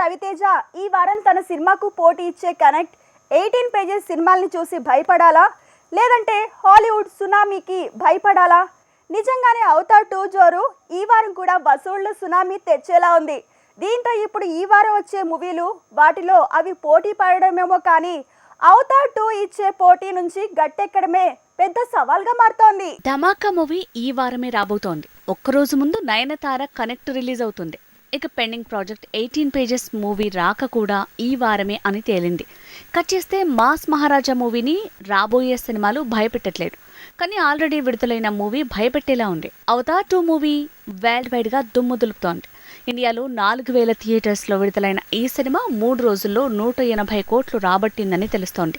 రవితేజ ఈ వారం తన సినిమాకు పోటీ ఇచ్చే కనెక్ట్ ఎయిటీన్ పేజెస్ సినిమాల్ని చూసి భయపడాలా? లేదంటే హాలీవుడ్ సునామీకి భయపడాలా? నిజంగానే అవతార్ టూ జోరు ఈ వారం కూడా వసూళ్ళు సునామీ తెచ్చేలా ఉంది. దీంతో ఇప్పుడు ఈ వారం వచ్చే మూవీలు వాటిలో అవి పోటీ పడడమేమో కానీ అవతార్ టూ ఇచ్చే పోటీ నుంచి గట్టెక్కడమే పెద్ద సవాల్గా మారుతోంది. ధమాకా మూవీ ఈ వారమే రాబోతోంది. ఒక్కరోజు ముందు నయనతార కనెక్ట్ రిలీజ్ అవుతుంది. ఇక pending project eighteen pages movie రాక కూడా ఈ వారమే అని తేలింది. కట్ చేస్తే మాస్ మహారాజా మూవీని రాబోయే సినిమాలు భయపెట్టట్లేదు. కానీ ఆల్రెడీ విడుదలైన మూవీ భయపెట్టేలా ఉంది. అవతార్ టూ మూవీ వరల్డ్ వైడ్గా దుమ్ము దులుపుతోంది. ఇండియాలో నాలుగు వేల థియేటర్స్లో విడుదలైన ఈ సినిమా మూడు రోజుల్లో నూట ఎనభై కోట్లు రాబట్టిందని తెలుస్తోంది.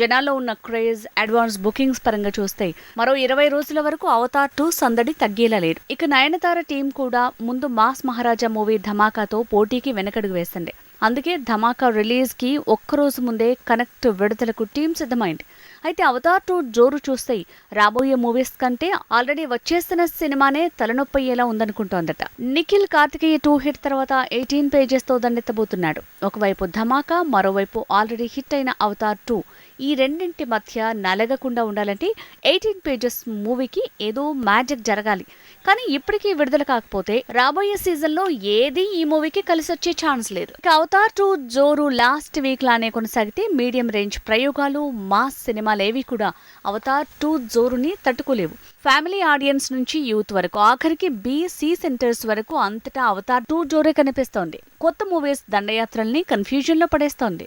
జనాల్లో ఉన్న క్రేజ్ అడ్వాన్స్ బుకింగ్స్ పరంగా చూస్తే మరో ఇరవై రోజుల వరకు అవతార్ టూ సందడి తగ్గేలా లేదు. ఇక నయనతార టీం కూడా ముందు మాస్ మహారాజా మూవీ ధమాకాతో పోటీకి వెనకడుగు వేసింది. అందుకే ధమాకా రిలీజ్కి ఒక్కరోజు ముందే కనెక్ట్ విడుదలకు టీం సిద్ధమైంది. అయితే అవతార్ టూ జోరు చూస్తే రాబోయే మూవీస్ కంటే ఆల్రెడీ వచ్చేస్తున్న సినిమానే తలనొప్పయ్యేలా ఉందనుకుంటోందట. నిఖిల్ కార్తికేయ టూ హిట్ తర్వాత ఎయిటీన్ పేజెస్తో దండెత్తబోతున్నాడు. ఒకవైపు ధమాకా మరోవైపు ఆల్రెడీ హిట్ అయిన అవతార్ టూ. ఈ రెండింటి మధ్య నలగకుండా ఉండాలంటే ఎయిటీన్ పేజెస్ మూవీకి ఏదో మ్యాజిక్ జరగాలి. కానీ ఇప్పటికీ విడుదల కాకపోతే రాబోయే సీజన్లో ఏది ఈ మూవీకి కలిసి వచ్చే ఛాన్స్ లేదు. ఇక అవతార్ టూ జోరు లాస్ట్ వీక్ లానే కొనసాగితే మీడియం రేంజ్ ప్రయోగాలు మాస్ సినిమాలేవి కూడా అవతార్ టూ జోరుని తట్టుకోలేవు. ఫ్యామిలీ ఆడియన్స్ నుంచి యూత్ వరకు ఆఖరికి బీసీ సెంటర్స్ వరకు అంతటా అవతార్ టూ జోరే కనిపిస్తోంది. కొత్త మూవీస్ దండయాత్రల్ని కన్ఫ్యూజన్లో పడేస్తోంది.